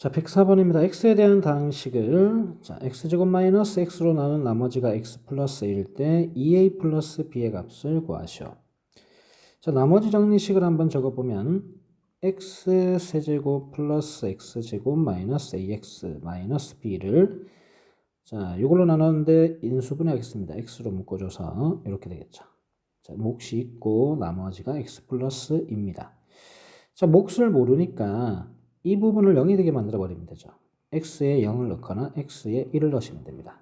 자, 104번입니다. x에 대한 방식을 자, x제곱 마이너스 x로 나눈 나머지가 x 플러스 1일 때 2a 플러스 b의 값을 구하시오. 자, 나머지 정리식을 한번 적어보면 x 세제곱 플러스 x제곱 마이너스 ax 마이너스 b를 자, 이걸로 나눴는데 인수분해하겠습니다. x로 묶어줘서 이렇게 되겠죠. 자, 몫이 있고 나머지가 x 플러스입니다. 자, 몫을 모르니까 이 부분을 0이 되게 만들어 버리면 되죠. x에 0을 넣거나 x에 1을 넣으시면 됩니다.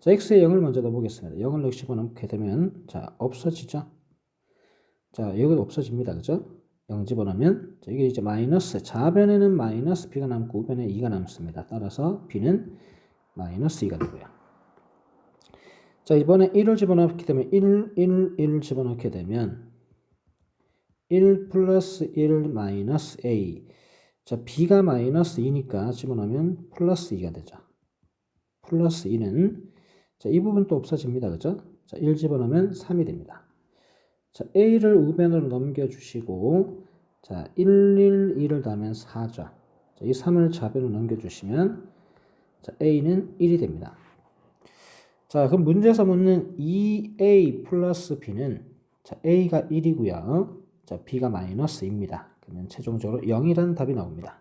자, x에 0을 먼저 넣어보겠습니다. 0을 넣으시고 넣게 되면 자, 없어지죠. 자, 여기 없어집니다. 그죠? 0 집어넣으면 자, 이게 이제 마이너스 좌변에는 마이너스 b가 남고 우변에 2가 남습니다. 따라서 b는 마이너스 2가 되고요. 자, 이번에 1을 집어넣게 되면 1, 1, 1 집어넣게 되면 1 플러스 1 마이너스 a 자, b가 마이너스 2니까 집어넣으면 플러스 2가 되죠. 플러스 2는 자, 이 부분 또 없어집니다. 그죠? 자, 1 집어넣으면 3이 됩니다. 자, a를 우변으로 넘겨주시고 자, 1, 1, 2를 더하면 4죠. 자, 이 3을 좌변으로 넘겨주시면 자, a는 1이 됩니다. 자, 그럼 문제에서 묻는 2a 플러스 b는 자, a가 1이고요. 자, b가 마이너스 2입니다. 그러면 최종적으로 0이라는 답이 나옵니다.